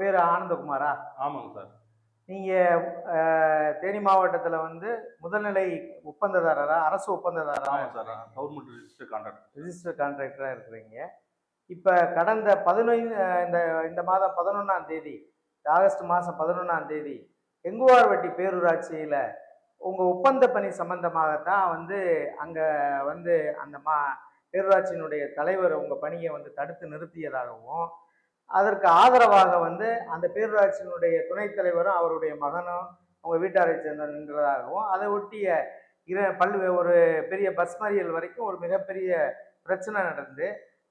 பேர் ஆனந்தகுமாரா? ஆமாங்க சார். நீங்கள் தேனி மாவட்டத்தில் வந்து முதல்நிலை ஒப்பந்ததாரரா? அரசு ஒப்பந்ததாரரா? ஆமாம் sir. Government register contract register கான்ட்ராக்டராக இருக்கிறீங்க. இப்போ கடந்த பதினைந்து இந்த இந்த மாதம் பதினொன்றாம் தேதி ஆகஸ்ட் மாதம் பதினொன்றாம் தேதி எங்குவார்வட்டி பேரூராட்சியில் உங்கள் ஒப்பந்த பணி சம்பந்தமாகத்தான் வந்து அங்கே வந்து அந்த மா பேரூராட்சியினுடைய தலைவர் உங்கள் பணியை வந்து தடுத்து நிறுத்தியதாகவும் அதற்கு ஆதரவாக வந்து அந்த பேரூராட்சியினுடைய துணைத் தலைவரும் அவருடைய மகனும் அவங்க வீட்டாரை சேர்ந்த நின்றதாகவும் அதை ஒட்டிய இரு பல்லு ஒரு பெரிய பஸ் மறியல் வரைக்கும் ஒரு மிகப்பெரிய பிரச்சனை நடந்து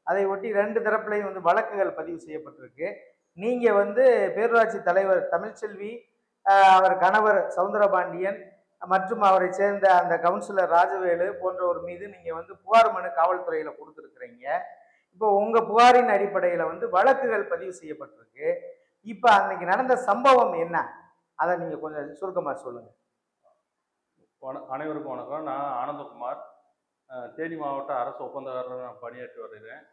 அதை ஒட்டி ரெண்டு தரப்புலையும் வந்து வழக்குகள் பதிவு செய்யப்பட்டிருக்கு. நீங்கள் வந்து பேரூராட்சி தலைவர் தமிழ்ச்செல்வி அவர் கணவர் சவுந்தரபாண்டியன் மற்றும் அவரை சேர்ந்த அந்த கவுன்சிலர் ராஜவேலு போன்றவர் மீது நீங்கள் வந்து புகார் மனு காவல்துறையில் கொடுத்துருக்குறீங்க. இப்போ உங்கள் புகாரின் அடிப்படையில் வந்து வழக்குகள் பதிவு செய்யப்பட்டிருக்கு. இப்போ அன்னைக்கு நடந்த சம்பவம் என்ன? அதை நீங்கள் கொஞ்சம் சுருக்கமாக சொல்லுங்கள் வண அனைவருக்கும் வணக்கம். நான் ஆனந்தகுமார். தேனி மாவட்ட அரசு ஒப்பந்தக்காரர் நான் பணியாற்றி வருகிறேன்.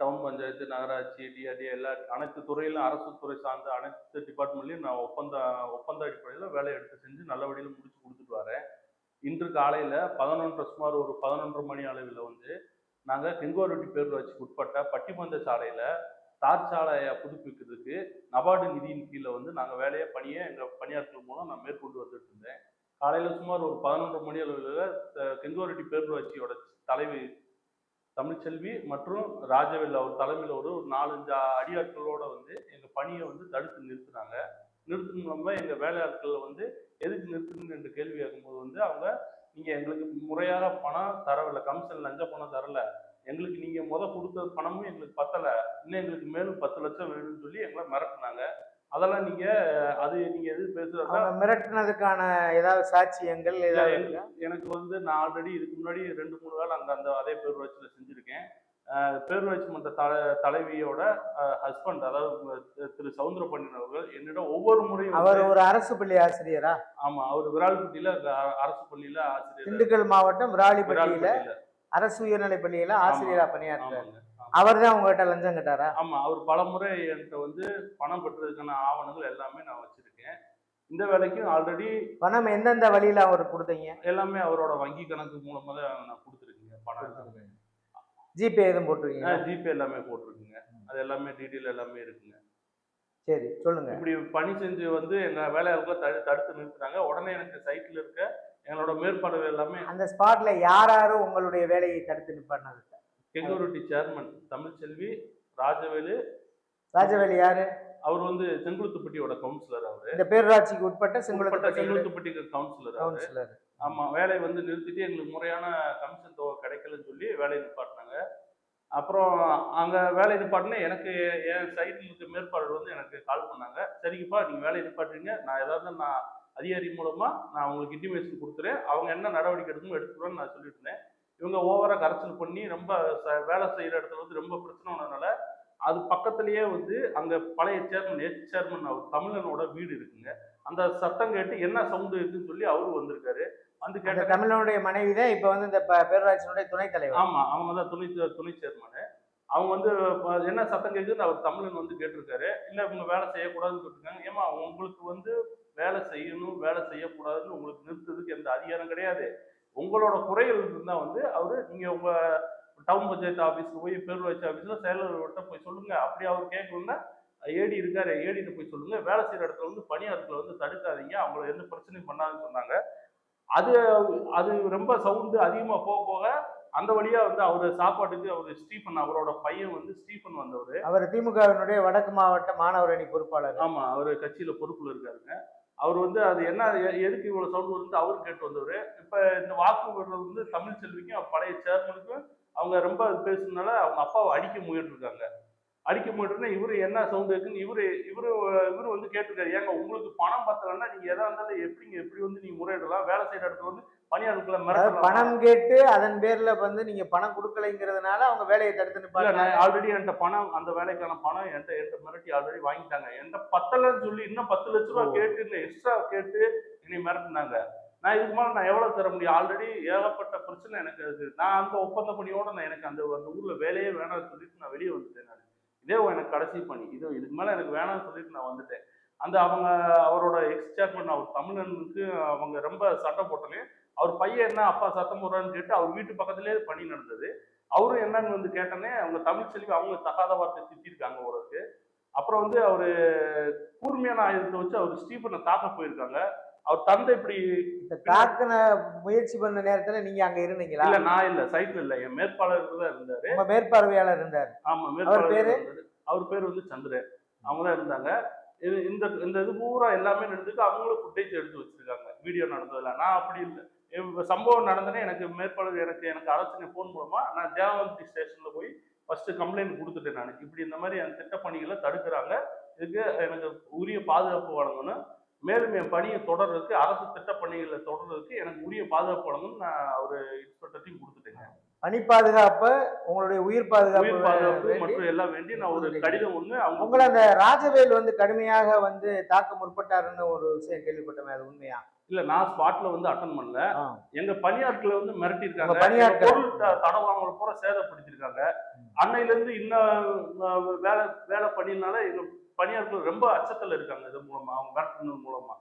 டவுன் பஞ்சாயத்து நகராட்சி டிஆர்டி எல்லா அனைத்து துறையிலும் அரசு துறை சார்ந்த அனைத்து டிபார்ட்மெண்ட்லையும் நான் ஒப்பந்த ஒப்பந்த அடிப்படையில் வேலை எடுத்து செஞ்சு நல்ல வழியில் முடிச்சு கொடுத்துட்டு வரேன். இன்று காலையில் பதினொன்று சுமார் ஒரு பதினொன்று மணி அளவில் வந்து நாங்கள் செங்கோரொட்டி பேரூராட்சிக்கு உட்பட்ட பட்டிமந்த சாலையில் தார் சாலையை புதுப்பிக்கிறதுக்கு நபார்டு நிதியின் கீழே வந்து நாங்கள் வேலையை பணியை எங்கள் பணியாட்கள் மூலம் நான் மேற்கொண்டு வந்துட்டு இருந்தேன். காலையில் சுமார் ஒரு பதினொன்று மணி அளவில் செங்கோரொட்டி பேரூராட்சியோட தலைவி தமிழ்ச்செல்வி மற்றும் ராஜவேல் அவர் தலைமையில் ஒரு ஒரு நாலஞ்சு அடியாட்களோட வந்து எங்கள் பணியை வந்து தடுத்து நிறுத்தினாங்க. நிறுத்தின மூலமாக எங்கள் வேலையாட்களை வந்து எதுக்கு நிறுத்தணும் என்று கேள்வி கேட்கும்போது வந்து அவங்க நீங்கள் எங்களுக்கு முறையாக பணம் தரவில்லை. கமிஷன் லஞ்ச பணம் தரல. எங்களுக்கு நீங்கள் முத கொடுத்த பணமும் எங்களுக்கு பத்தலை. இன்னும் எங்களுக்கு மேலும் பத்து லட்சம் வேணும்னு சொல்லி எங்களை மிரட்டினாங்க. அதெல்லாம் நீங்கள் அது நீங்கள் எது அவங்க மிரட்டினதுக்கான ஏதாவது சாட்சியங்கள் ஏதாவது? எனக்கு வந்து நான் ஆல்ரெடி இதுக்கு முன்னாடி ரெண்டு மூணு வேளை அங்கே அந்த அதே பேரூராட்சியில் செஞ்சுருக்கேன். அஹ் பேரூராட்சி மன்ற தல தலைவியோட ஹஸ்பண்ட் அதாவது திரு- திரு சவுந்தரபாண்டியன் அவர்கள் என்னிடம் ஒவ்வொரு முறையும் அவர் ஒரு அரசு பள்ளி ஆசிரியரா ஆமா அவர் விரால்பட்டியில அ- அரசு பள்ளியில ஆசிரியர் திண்டுக்கல் மாவட்டம் விராலிப்பட்டியில. அரசு உயர்நிலைப் பள்ளியில ஆசிரியரா. ஆமா. அவர் தான் உங்ககிட்ட லஞ்சம் கேட்டாரா ஆமா அவர் பலமுறை என்கிட்ட வந்து பணம் பெற்றதுக்கான ஆவணங்கள் எல்லாமே நான் வச்சிருக்கேன் இந்த வேலைக்கும் ஆல்ரெடி பணம் எந்தெந்த வழியில அவருக்கு கொடுத்தீங்க எல்லாமே அவரோட வங்கி கணக்கு மூலமா தான் நான் கொடுத்துருக்கேங்க பணம். ஜிபே எதுவும் போட்டிருக்கீங்க ஜிபே எல்லாமே போட்டிருக்குங்க. அது எல்லாமே டீட்டெயில் எல்லாமே இருக்குங்க. சரி சொல்லுங்க. இப்படி பணி செஞ்சு வந்து எங்க வேலையாளர்களை தடு தடுத்து நிறுத்துனாங்க உடனே எனக்கு சைட்டில் இருக்க எங்களோட மேற்பாடு எல்லாமே அந்த ஸ்பாட்ல யார் யாரும் உங்களுடைய வேலையை தடுத்து நிப்பாட்டினது கெங்கூருட்டி சேர்மன் தமிழ்ச்செல்வி ராஜவேலு ராஜவேலி யாரு? அவர் வந்து செங்குளுத்துப்பட்டியோட கவுன்சிலர் அவர். இந்த பேரூராட்சிக்கு உட்பட்ட உட்பட்ட செங்குளத்து செங்குளுத்துப்பட்டிக்கு கவுன்சிலர் அவர். கவுன்சிலர் ஆமாம் வேலையை வந்து நிறுத்திட்டு எங்களுக்கு முறையான கமிஷன் தொகை கிடைக்கலன்னு சொல்லி வேலையை நிப்பாட்டினாங்க. அப்புறம் அங்கே வேலையை நிப்பாட்டினா எனக்கு என் சைடில் இருக்க மேற்பாளர் வந்து எனக்கு கால் பண்ணாங்க. சரிங்கப்பா நீங்கள் வேலையை நிப்பாட்டுறீங்க. நான் ஏதாவது நான் அதிகாரி மூலமாக நான் உங்களுக்கு இன்டிமேஷன் கொடுத்துறேன். அவங்க என்ன நடவடிக்கை எடுக்கணும் எடுத்துக்கிறோன்னு நான் சொல்லிட்டு இருந்தேன். இவங்க ஓவராக கரைச்சல் பண்ணி ரொம்ப ச- வேலை செய்கிற இடத்துல வந்து ரொம்ப பிரச்சனை ஆனதுனால அது பக்கத்துலேயே வந்து அங்கே பழைய சேர்மன் எச் சேர்மன் அவர் தமிழனோட வீடு இருக்குங்க. அந்த சத்தம் கேட்டு என்ன சவுண்டு இருக்குன்னு சொல்லி அவரு வந்திருக்காரு. வந்து கேட்ட தமிழனுடைய மனைவி தான் இப்ப வந்து இந்த பேரூராட்சியினுடைய துணைத் தலைவர். ஆமா அவங்க தான் துணை துணை சேர்மனு அவங்க வந்து என்ன சத்தம் கேட்குதுன்னு அவர் தமிழன் வந்து கேட்டிருக்காரு. இல்ல இவங்க வேலை செய்யக்கூடாதுன்னு சொல்லிருக்காங்க. ஏமா உங்களுக்கு வந்து வேலை செய்யணும் வேலை செய்யக்கூடாதுன்னு உங்களுக்கு நிறுத்துறதுக்கு எந்த அதிகாரம் கிடையாது. உங்களோட குறைகள் இருந்தா வந்து அவரு நீங்க உங்க டவுன் பஞ்சாயத்து ஆஃபீஸ்க்கு போய் பேரூராட்சி ஆஃபீஸ்ல செயலர்கிட்ட போய் சொல்லுங்க. அப்படி அவர் கேட்கணும்னா ஏடி இருக்காரு ஏடிட்ட போய் சொல்லுங்க. வேலை செய்யற இடத்துல வந்து பணியாளர்களை வந்து தடுக்காதீங்க. அவங்கள எந்த பிரச்சனையும் பண்ணாதுன்னு சொன்னாங்க. அது அது ரொம்ப சவுண்டு அதிகமா போக போக அந்த வழியா வந்து அவர் சாப்பாட்டுக்கு அவர் ஸ்டீஃபன் அவரோட பையன் வந்து ஸ்டீஃபன் வந்தவர். அவர் திமுகவினுடைய வடக்கு மாவட்ட மாணவர் அணி பொறுப்பாளர். ஆமா அவர் கட்சியில பொறுப்புல இருக்காருங்க. அவர் வந்து அது என்ன எதுக்கு இவ்வளவு சவுண்ட் வந்து அவரும் கேட்டு வந்தவர். இப்ப இந்த வாக்கு வந்து தமிழ் செல்விக்கும் பழைய சேர்மனுக்கும் அவங்க ரொம்ப பேசுனதுனால அவங்க அப்பாவை அடிக்க முயன்று இருக்காங்க அடிக்க முயற்றுனா இவரு என்ன சவுண்ட் இருக்குன்னு இவரு இவரு இவரு வந்து கேட்டிருக்காரு. ஏங்க உங்களுக்கு பணம் பத்தலைன்னா நீங்க எதா இருந்தாலும் எப்படிங்க எப்படி வந்து நீங்க முறையிடலாம்? வேலை செய்யற இடத்துல வந்து பணியாளர்களை மிரட்டலாம்? பணம் கேட்டு அதன் பேர்ல வந்து நீங்க பணம் கொடுக்கலைங்கிறதுனால அவங்க வேலையை தடுத்து இல்ல நான் ஆல்ரெடி என்கிட்ட பணம் அந்த வேலைக்கான பணம் என்கிட்ட என்கிட்ட மிரட்டி ஆல்ரெடி வாங்கிட்டாங்க. என்கிட்ட பத்தலன்னு சொல்லி இன்னும் பத்து லட்ச ரூபா. கேட்டு இன்னும் எக்ஸ்ட்ரா கேட்டு என்னை மிரட்டினாங்க. நான் இதுக்கு மேலே நான் எவ்வளவு தர முடியும்? ஆல்ரெடி ஏகப்பட்ட பிரச்சனை எனக்கு இருக்கு. நான் அந்த ஒப்பந்த பணியோட நான் எனக்கு அந்த அந்த ஊர்ல வேலையே வேணாம்னு சொல்லிட்டு நான் வெளியே வந்துட்டேன் நான். இதே எனக்கு கடைசி பணி. இது இதுக்கு மேலே எனக்கு வேணாம்னு சொல்லிட்டு நான் வந்துட்டேன். அந்த அவங்க அவரோட எக்ஸ் சேர்மன் அவர் தமிழனுக்கு அவங்க ரொம்ப சட்டம் போட்டோன்னே அவர் பையன் என்ன அப்பா சத்தம் போடுறான்னு கேட்டு அவர் வீட்டு பக்கத்துலேயே பணி நடந்தது. அவரும் என்னன்னு வந்து கேட்டோன்னே அவங்க தமிழ் செல்வி அவங்க தகாத வார்த்தை திட்டிருக்காங்க அவருக்கு அப்புறம் வந்து அவர் கூர்மையான ஆயுதத்தை வச்சு அவர் ஸ்டீஃபனை தாக்க போயிருக்காங்க. அவர் தந்தை இப்படி தாக்குன முயற்சி பண்ண நேரத்துல நீங்க அங்க இருந்தீங்களா? இல்ல நான் இல்ல சைட்ல இல்ல. என் மேற்பாளர் தான் இருந்தாரு. உங்க மேற்பார்வையாளர் இருந்தார். ஆமா மேற்பாளர் பேரு? அவர் பேர் வந்து சந்திரன். அவங்க தான் இருந்தாங்க. இது இந்த இந்த இது பூரா எல்லாமே நடந்துக்கு அவங்களும் ஃபுட்டேஜ் எடுத்து வச்சிருக்காங்க. வீடியோ நடந்ததுல. நான் அப்படி இல்லை. சம்பவம் நடந்தனே எனக்கு மேற்பாளர் எனக்கு எனக்கு ஆலோசனை ஃபோன் மூலமா நான் தேவவந்தி ஸ்டேஷன்ல போய் ஃபர்ஸ்ட் கம்ப்ளைண்ட் கொடுத்துட்டேன் நான். இப்படி இந்த மாதிரி அந்த திட்டப்பணிகளை தடுக்கிறாங்க. இதுக்கு எனக்கு உரிய பாதுகாப்பு வழங்கணும். மேலும் என் பணியை தொடர்றதுக்கு அரசு திட்டப்பணிகளை தொடர்றதுக்கு எனக்கு உரிய பாதுகாப்பு வழங்கணும்னு நான் ஒரு இன்ஸ்பெக்டர்ட்டையும் கொடுத்துட்டேங்க. பணி பாதுகாப்பு உங்களுடைய உயிர் பாதுகாப்பு பாதுகாப்பு மற்றும் எல்லாம் வேண்டி நான் ஒரு கடிதம் ஒண்ணு அவங்க உங்களை அந்த ராஜவேல் வந்து கடுமையாக வந்து தாக்க முற்பட்டாருன்னு ஒரு விஷயம் கேள்விப்பட்டமே அது உண்மையா? இல்ல நான் ஸ்பாட்ல வந்து அட்டன் பண்ணல. எங்க பணியாட்களை வந்து மிரட்டி இருக்காங்க. பொருள் த- தடவாங்களை பூரா சேதப்படுத்திருக்காங்க அன்னையில இருந்து இன்னும் வேலை வேலை பண்ணினால எங்க பணியாட்கள் ரொம்ப அச்சத்துல இருக்காங்க இது மூலமா அவங்க மிரட்டினது மூலமா.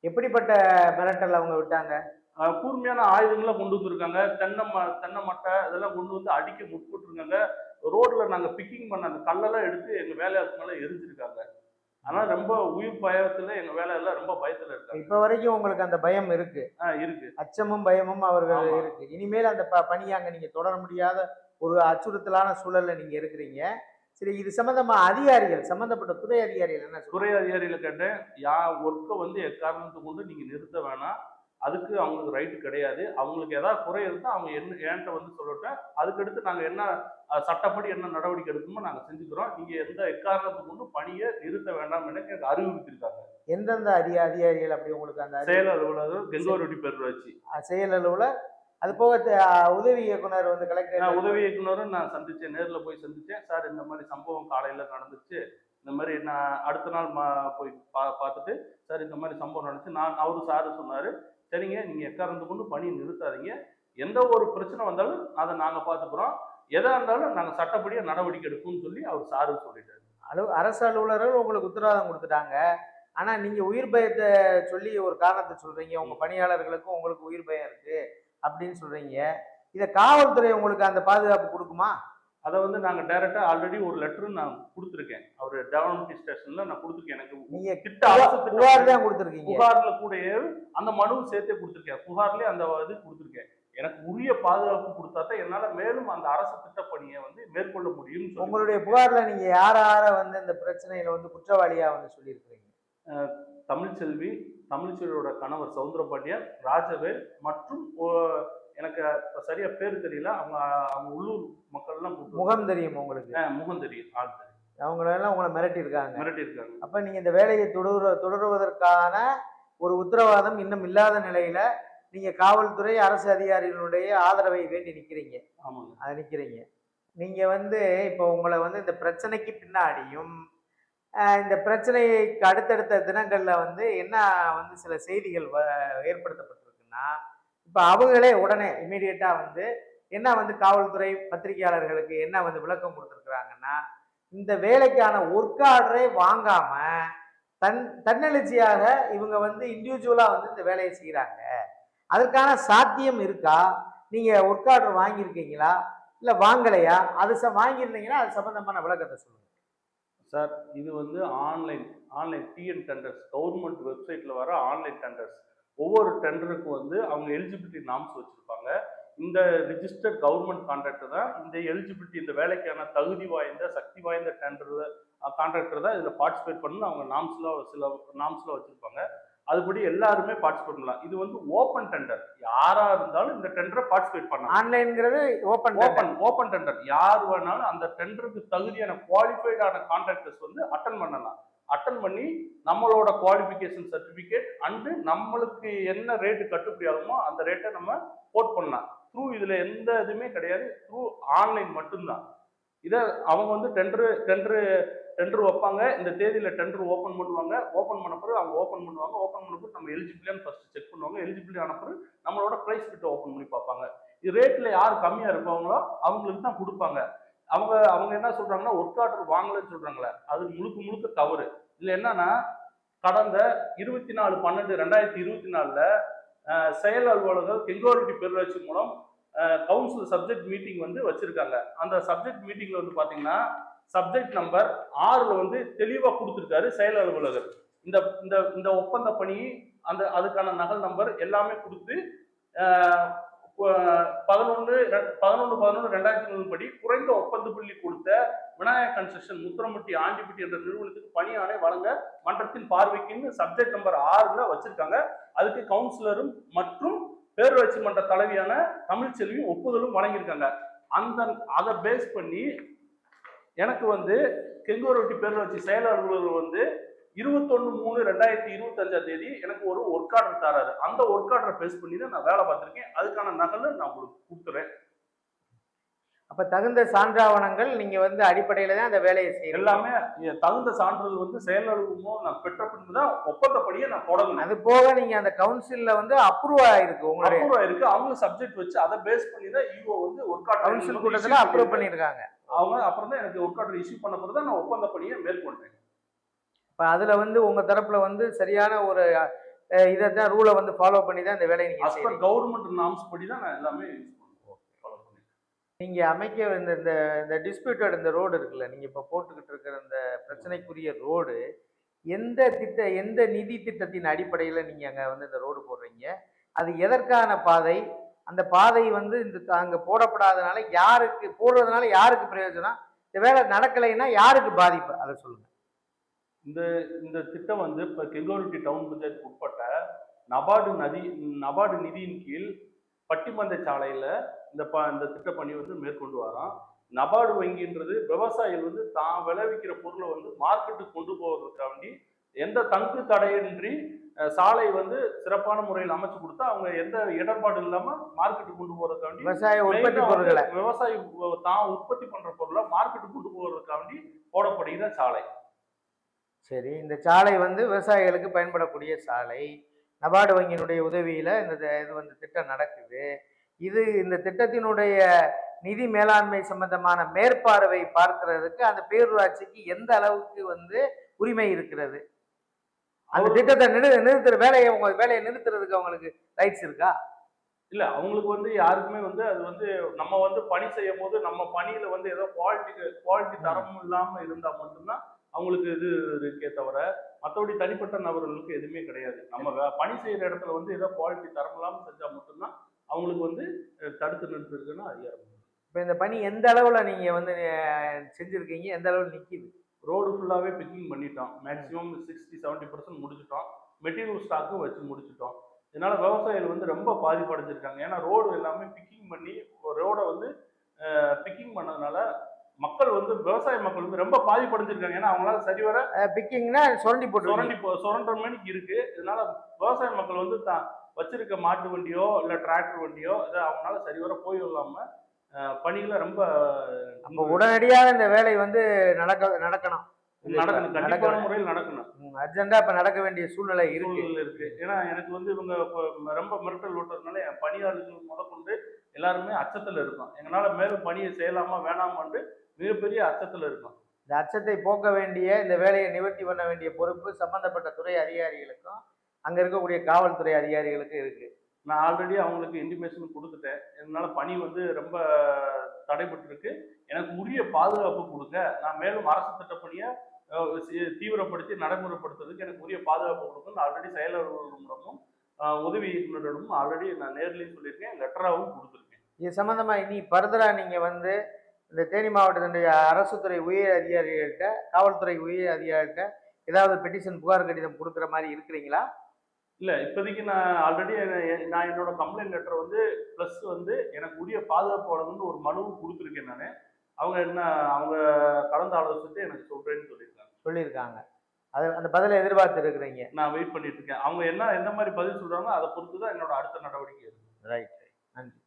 எப்படிப்பட்ட மிரட்டல் அவங்க விட்டாங்க? கூர்மையான ஆயுதங்களை கொண்டு வந்திருக்காங்க. தென்னை ம தென்னை மட்டை இதெல்லாம் கொண்டு வந்து அடிக்க முற்பட்டுருக்காங்க. ரோட்ல நாங்க பிக்கிங் பண்ண அந்த கல்லெல்லாம் எடுத்து எங்க வேலையாட்கள் மேல எரிஞ்சிருக்காங்க. ஆனா ரொம்ப உயிர் பயத்துல எங்க வேலையெல்லாம் ரொம்ப பயத்துல இருக்காங்க. இப்ப வரைக்கும் உங்களுக்கு அந்த பயம் இருக்கு. இருக்கு. அச்சமும் பயமும் அவர்கள். இருக்கு. இனிமேல் அந்த ப- பணியை அங்க நீங்க தொடர முடியாத ஒரு அச்சுறுத்தலான சூழல்ல நீங்க இருக்கிறீங்க. சரி இது சம்பந்தமா அதிகாரிகள் சம்பந்தப்பட்ட துறை அதிகாரிகள் என்ன துறை அதிகாரிகளை கேட்டேன் யா ஒர்க்கை வந்து எக்காரணத்தை கொண்டு நீங்க நிறுத்த வேணாம். அதுக்கு அவங்களுக்கு ரைட்டு கிடையாது. அவங்களுக்கு ஏதாவது குறை இருந்தால் அவங்க என்ன என்கிட்ட வந்து சொல்லட்டும் அதுக்கடுத்து நாங்கள் என்ன சட்டப்படி என்ன நடவடிக்கை எடுக்கணுமோ நாங்கள் செஞ்சுக்கிறோம். நீங்கள் எந்த எக்காரணத்தை கொண்டு பணியை நிறுத்த வேண்டாம் எனக்கு எனக்கு அறிவுறுத்திருக்காங்க எந்தெந்த அதிக அதிகாரிகள் அப்படி உங்களுக்கு அந்த செயல் அலுவலர் கெங்கோரெட்டி பேரூராட்சி. அஹ் செயல் அளவுல அது போக உதவி இயக்குனர் வந்து நான் கலெக்டர் உதவி இயக்குனரும் நான் சந்திச்சேன் நேரில் போய் சந்திச்சேன். சார் இந்த மாதிரி சம்பவம் காலையில் நடந்துச்சு. இந்த மாதிரி நான் அடுத்த நாள் மா போய் பா பார்த்துட்டு சார் இந்த மாதிரி சம்பவம் நடந்துச்சு. நான் அவரு சாரு சொன்னார் சரிங்க நீங்கள் எக்காரணத்தை கொண்டு பணியை நிறுத்தாதீங்க. எந்த ஒரு பிரச்சனை வந்தாலும் அதை நாங்கள் பார்த்துக்குறோம். எதா இருந்தாலும் நாங்கள் சட்டப்படியாக நடவடிக்கை எடுப்போம்னு சொல்லி அவர் சாரு சொல்லிட்டாரு. அலு அரசு அலுவலர்கள் உங்களுக்கு உத்தரவாதம் கொடுத்துட்டாங்க. ஆனா நீங்க உயிர் பயத்தை சொல்லி ஒரு காரணத்தை சொல்றீங்க. உங்க பணியாளர்களுக்கும் உங்களுக்கு உயிர் பயம் இருக்கு. அப்படின்னு சொல்றீங்க. இத காவல்துறை உங்களுக்கு அந்த பாதுகாப்பு கொடுக்குமா? அதை வந்து நாங்கள் டைரெக்டாக ஆல்ரெடி ஒரு லெட்டர் நான் கொடுத்துருக்கேன். அவர் டெவலப்மெண்ட் ஸ்டேஷனில் நான் கொடுத்துருக்கேன். எனக்கு நீங்க திட்ட அரசு புகார் தான் கொடுத்துருக்கீங்க. புகார்ல கூடயே அந்த மனுவும் சேர்த்தே கொடுத்துருக்கேன். புகார்லயே அந்த இது கொடுத்துருக்கேன். எனக்கு உரிய பாதுகாப்பு கொடுத்தா தான் என்னால மேலும் அந்த அரசு திட்டப்பணியை வந்து மேற்கொள்ள முடியும்னு சொல்லி உங்களுடைய புகார்ல நீங்க யார யார வந்து இந்த பிரச்சனையில வந்து குற்றவாளியா வந்து சொல்லியிருக்கிறீங்க? தமிழ்ச்செல்வி தமிழ்ச்செல்வியோட கணவர் சவுந்தரபாண்டியன் ராஜவேல் மற்றும் எனக்கு சரியா பேர் தெரியல. அவங்க அவங்க உள்ளூர் மக்கள்லாம் முகம் தெரியும் உங்களுக்கு? முகம் தெரியும். ஆள் தெரியும். அவங்களெல்லாம் உங்களை மிரட்டி இருக்காங்க மிரட்டி இருக்காங்க அப்ப நீங்க இந்த வேலையை தொடர தொடருவதற்கான ஒரு உத்தரவாதம் இன்னும் இல்லாத நிலையில நீங்க காவல்துறை அரசு அதிகாரிகளுடைய ஆதரவை வேண்டி நிக்கிறீங்க. ஆமாங்க. அது நிக்கிறீங்க. நீங்க வந்து இப்போ உங்களை வந்து இந்த பிரச்சனைக்கு பின்னாடியும் இந்த பிரச்சனைக்கு அடுத்தடுத்த தினங்களில் வந்து என்ன வந்து சில செய்திகள் வ- ஏற்படுத்தப்பட்டிருக்குன்னா இப்போ அவங்களே உடனே இமீடியட்டாக வந்து என்ன வந்து காவல்துறை பத்திரிகையாளர்களுக்கு என்ன வந்து விளக்கம் கொடுத்துருக்குறாங்கன்னா இந்த வேலைக்கான ஒர்க் ஆர்டரே வாங்காமல் தன் தன்னெழுச்சியாக இவங்க வந்து இண்டிவிஜுவலாக வந்து இந்த வேலையை செய்கிறாங்க அதற்கான சாத்தியம் இருக்கா? நீங்கள் ஒர்க் ஆர்டர் வாங்கியிருக்கீங்களா? இல்லை வாங்கலையா? அது ச வாங்கியிருந்தீங்கன்னா அது சம்மந்தமான விளக்கத்தை சொல்லுங்கள் சார் இது வந்து online online TN tenders government வெப்சைட்டில் வர ஆன்லைன் டெண்டர்ஸ் ஒவ்வொரு டெண்டருக்கும் வந்து அவங்க எலிஜிபிலிட்டி நாம்ஸ் வச்சுருப்பாங்க. இந்த ரிஜிஸ்டர்ட் கவர்மெண்ட் கான்ட்ராக்டர் தான் இந்த எலிஜிபிலிட்டி இந்த வேலைக்கான தகுதி வாய்ந்த சக்தி வாய்ந்த டெண்டர் கான்ட்ராக்டர் தான் இதில் பார்ட்டிசிபேட் பண்ணணும் அவங்க நாம்ஸ்லாம் சில நாம்ஸ்லாம் வச்சுருப்பாங்க. அதுபடி எல்லாருமே பார்ட்டிசிபேட் பண்ணலாம். இது வந்து ஓப்பன் டெண்டர் யாரா இருந்தாலும் இந்த டெண்டரை பார்ட்டிசிபேட் பண்ணலாம். ஆன்லைன்ங்கிறது ஓப்பன் ஓப்பன் ஓப்பன் டெண்டர் யார் வேணாலும் அந்த டெண்டருக்கு தகுதியான குவாலிஃபைடான கான்ட்ராக்டர்ஸ் வந்து அட்டன் பண்ணலாம். அட்டன் பண்ணி நம்மளோட குவாலிஃபிகேஷன் சர்டிஃபிகேட் அண்டு நம்மளுக்கு என்ன ரேட்டு கட்டுப்படி ஆகுமோ அந்த ரேட்டை நம்ம கோட் பண்ணலாம். த்ரூ இதுல எந்த இதுவுமே கிடையாது. த்ரூ ஆன்லைன் மட்டும்தான். இதை அவங்க வந்து டெண்டரு டெண்டரு டெண்டர் வைப்பாங்க. இந்த தேதியில் டெண்டர் ஓப்பன் பண்ணுவாங்க. ஓப்பன் பண்ண பிறகு அவங்க ஓப்பன் பண்ணுவாங்க. ஓப்பன் பண்ண பிறகு நம்ம எலிஜிபிளியான்னு ஃபர்ஸ்ட் செக் பண்ணுவாங்க. எலிஜிபிளி ஆன பிறகு நம்மளோட ப்ரைஸ் கிட்ட ஓப்பன் பண்ணி பார்ப்பாங்க. இது ரேட்டில் யார் கம்மியாக இருப்பாங்களோ அவங்களுக்கு தான் கொடுப்பாங்க. அவங்க அவங்க என்ன சொல்கிறாங்கன்னா ஒர்க் ஆர்டர் வாங்கலைன்னு சொல்கிறாங்களே அது முழுக்க முழுக்க தவறு. இதில் என்னன்னா கடந்த இருபத்தி நாலு பன்னெண்டு ரெண்டாயிரத்தி இருபத்தி நாலில் செயல் அலுவலர்கள் கெங்கோரிட்டி பெருராட்சி மூலம் கவுன்சில் சப்ஜெக்ட் மீட்டிங் வந்து வச்சிருக்காங்க. அந்த சப்ஜெக்ட் மீட்டிங்ல வந்து பாத்தீங்கன்னா சப்ஜெக்ட் நம்பர் ஆறுல வந்து தெளிவா கொடுத்துருக்காரு செயல் அலுவலகர். இந்த இந்த இந்த ஒப்பந்த பணி அந்த அதுக்கான நகல் நம்பர் எல்லாமே கொடுத்து பதினொன்று பதினொன்று பதினொன்று ரெண்டாயிரத்தி மூணு படி குறைந்த ஒப்பந்த புள்ளி கொடுத்த விநாயகர் கன்ஸ்ட்ரக்ஷன் முத்திரமுட்டி ஆண்டிப்பட்டி என்ற நிறுவனத்துக்கு பணி ஆணை வழங்க மன்றத்தின் பார்வைக்குன்னு சப்ஜெக்ட் நம்பர் ஆறுல வச்சிருக்காங்க. அதுக்கு கவுன்சிலரும் மற்றும் பேரூராட்சி மன்ற தலைவியான தமிழ்ச்செல்வியும் ஒப்புதலும் வழங்கியிருக்காங்க. அந்த அதை பேஸ் பண்ணி எனக்கு வந்து கெங்கோரொட்டி பேரூராட்சி செயல் அலுவலர் வந்து இருபத்தொன்னு மூணு ரெண்டாயிரத்தி இருபத்தஞ்சாம் தேதி எனக்கு ஒரு ஒர்க் ஆர்டர் தராரு. அந்த ஒர்க் ஆர்டரை பேஸ் பண்ணி தான் நான் வேலை பார்த்துருக்கேன். அதுக்கான நகலை நான் உங்களுக்கு கொடுத்துறேன். அப்ப தகுந்த சான்றாவணங்கள் நீங்க வந்து அடிப்படையில தான் அந்த வேலையை செய்யலாம் எல்லாமே தகுந்த சான்றிதழ் வந்து செயல் அலுவலகமோ நான் பெற்ற பின்பு தான் ஒப்பந்தப்படியே நான் தொடங்கணும். அது போக நீங்க அந்த கவுன்சில்ல வந்து அப்ரூவ் ஆயிருக்கு உங்களுடைய அப்ரூவ் இருக்கு அவங்க சப்ஜெக்ட் வச்சு அதை பேஸ் பண்ணி தான் ஈஓ வந்து ஒர்க் கவுன்சில் ஆர்டர் கூட்டத்துல அப்ரூவ் பண்ணிருக்காங்க அவங்க அப்புறம் தான் எனக்கு ஒர்க் ஆர்டர் இஷ்யூ பண்ண பிறகு தான் நான் ஒப்பந்த பணியை மேற்கொண்டேன் இப்ப அதுல வந்து உங்க தரப்புல வந்து சரியான ஒரு இதை தான் ரூலை வந்து ஃபாலோ பண்ணி தான் இந்த வேலையை நீங்க அஸ் பர் செய்றீங்க. கவர்மெண்ட் நாம்ஸ் படி தான் நான் எல்லாமே நீங்கள் அமைக்க இந்த இந்த இந்த டிஸ்பியூட்டட் இந்த ரோடு இருக்குல்ல நீங்கள் இப்போ போட்டுக்கிட்டு இருக்கிற இந்த பிரச்சனைக்குரிய ரோடு எந்த திட்ட எந்த நிதி திட்டத்தின் அடிப்படையில் நீங்கள் அங்கே வந்து இந்த ரோடு போடுறீங்க? அது எதற்கான பாதை? அந்த பாதை வந்து இந்த அங்கே போடப்படாதனால யாருக்கு போடுறதுனால யாருக்கு பிரயோஜனம்? இந்த வேலை நடக்கலைன்னா யாருக்கு பாதிப்பு? அதை சொல்லுங்க. இந்த இந்த திட்டம் வந்து இப்போ கெங்கோருட்டி டவுன் பஞ்சாயத்துக்கு உட்பட்ட நபார்டு நதி நபார்டு நிதியின் கீழ் பட்டிமந்த சாலையில் இந்த ப இந்த திட்ட பணி வந்து மேற்கொண்டு வரோம் நபார்டு வங்கின்றது விவசாயிகள் வந்து தான் விளைவிக்கிற பொருளை வந்து மார்க்கெட்டுக்கு கொண்டு போவதற்காண்டி எந்த தங்கு தடையின்றி சாலை வந்து சிறப்பான முறையில் அமைச்சு கொடுத்தா அவங்க எந்த இடர்பாடு இல்லாம மார்க்கெட்டுக்கு கொண்டு போறதுக்காண்டி விவசாய உற்பத்தி பொருட்களை விவசாயி தான் உற்பத்தி பண்ற பொருளை மார்க்கெட்டுக்கு கொண்டு போவதற்காண்டி போடப்படுகிற சாலை. சரி இந்த சாலை வந்து விவசாயிகளுக்கு பயன்படக்கூடிய சாலை. நபார்டு வங்கியினுடைய உதவியில இந்த இது வந்து திட்டம் நடக்குது. இது இந்த திட்டத்தினுடைய நிதி மேலாண்மை சம்பந்தமான மேற்பார்வை பார்க்கிறதுக்கு அந்த பேரூராட்சிக்கு எந்த அளவுக்கு வந்து உரிமை இருக்கிறது? அந்த திட்டத்தை நிறு நிறுத்துற வேலையை உங்க வேலையை நிறுத்துறதுக்கு அவங்களுக்கு ரைட்ஸ் இருக்கா? இல்ல அவங்களுக்கு வந்து யாருக்குமே வந்து அது வந்து நம்ம வந்து பணி செய்யும் போது நம்ம பணியில வந்து ஏதோ குவாலிட்டி குவாலிட்டி தரம் இல்லாம இருந்தா மட்டும்தான் அவங்களுக்கு இது இருக்கே தவிர மற்றபடி தனிப்பட்ட நபர்களுக்கு எதுவுமே கிடையாது. நம்ம பணி செய்யற இடத்துல வந்து ஏதோ குவாலிட்டி தரம் இல்லாம செஞ்சா மட்டும்தான் அவங்களுக்கு வந்து தடுத்து நிறுத்துறதுன்னு அதிகாரம். இப்போ இந்த பணி எந்த அளவுல நீங்க வந்து செஞ்சிருக்கீங்க? எந்த அளவுல நிக்குது? ரோடு ஃபுல்லாவே பிக்கிங் பண்ணிட்டோம். மேக்ஸிமம் சிக்ஸ்டி செவன்ட்டி பர்சன்ட் முடிச்சிட்டோம். மெட்டீரியல் ஸ்டாக்கும் வச்சு முடிச்சிட்டோம். இதனால விவசாயிகள் வந்து ரொம்ப பாதிப்படைஞ்சிருக்காங்க. ஏன்னா ரோடு எல்லாமே பிக்கிங் பண்ணி ரோடை வந்து பிக்கிங் பண்ணதுனால மக்கள் வந்து விவசாய மக்கள் வந்து ரொம்ப பாதிப்படைஞ்சிருக்காங்க. ஏன்னா அவங்களால சரிவர பிக்கிங்னா சுரண்டி போட்டு சுரண்டி சுரண்டுற மணிக்கு இருக்கு. இதனால விவசாய மக்கள் வந்து தான் வச்சிருக்க மாட்டு வண்டியோ இல்ல டிராக்டர் வண்டியோ இதை அவங்களால சரிவர போய் இல்லாம அஹ், பணிகளை ரொம்ப அப்போ உடனடியாக இந்த வேலை வந்து நடக்க நடக்கணும். நடக்கணும். கண்டிப்பான. முறையில் நடக்கணும். அர்ஜென்டா இப்ப நடக்க வேண்டிய சூழ்நிலை இருக்கு. இருக்கு. ஏன்னா எனக்கு வந்து இவங்க ரொம்ப மிரட்டல் ஓட்டுறதுனால என் பணியாளர்கள் முதற்கொண்டு எல்லாருமே அச்சத்துல இருக்கும். எங்களால மேலும் பணியை செய்யலாமா வேணாமான்னு மிகப்பெரிய அச்சத்துல இருக்கும். இந்த அச்சத்தை போக்க வேண்டிய இந்த வேலையை நிவர்த்தி பண்ண வேண்டிய பொறுப்பு சம்பந்தப்பட்ட துறை அதிகாரிகளுக்கும் அங்கே இருக்கக்கூடிய காவல்துறை அதிகாரிகளுக்கு இருக்குது நான் ஆல்ரெடி அவங்களுக்கு இன்டிமேஷன் கொடுத்துட்டேன். இதனால் பணி வந்து ரொம்ப தடைபட்டுருக்கு. எனக்கு உரிய பாதுகாப்பு கொடுங்க. நான் மேலும் அரசு திட்டப்பணியை தீவிரப்படுத்தி நடைமுறைப்படுத்துறதுக்கு எனக்கு உரிய பாதுகாப்பு கொடுக்குன்னு ஆல்ரெடி செயல் அலுவலரிடமும் உதவி இயக்குநரிடமும் ஆல்ரெடி நான் நேர்லையும் சொல்லியிருக்கேன் லெட்டராகவும் கொடுத்துருக்கேன். இது சம்மந்தமாக இனி ஃபர்தரா நீங்கள் வந்து இந்த தேனி மாவட்டத்தினுடைய அரசு துறை உயர் அதிகாரிகள்கிட்ட காவல்துறை உயர் அதிகாரிகிட்ட ஏதாவது பெட்டிஷன் புகார் கடிதம் கொடுக்குற மாதிரி இருக்கிறீங்களா? இல்ல இப்போதைக்கு நான் ஆல்ரெடி நான் என்னோட கம்ப்ளைண்ட் லெட்டர் வந்து ப்ளஸ் வந்து எனக்கு உரிய பாதுகாப்பு வழங்கணும்னு ஒரு மனுவும் கொடுத்துருக்கேன் நான். அவங்க என்ன அவங்க கலந்து ஆலோசித்து எனக்கு சொல்றேன்னு சொல்லியிருக்காங்க. சொல்லியிருக்காங்க. அது அந்த பதிலை எதிர்பார்த்து இருக்கிறீங்க நான் வெயிட் பண்ணிட்டு இருக்கேன். அவங்க என்ன எந்த மாதிரி பதில் சொல்றாங்களோ அதை பொறுத்து தான் என்னோட அடுத்த நடவடிக்கை இருக்கு ரைட் நன்றி.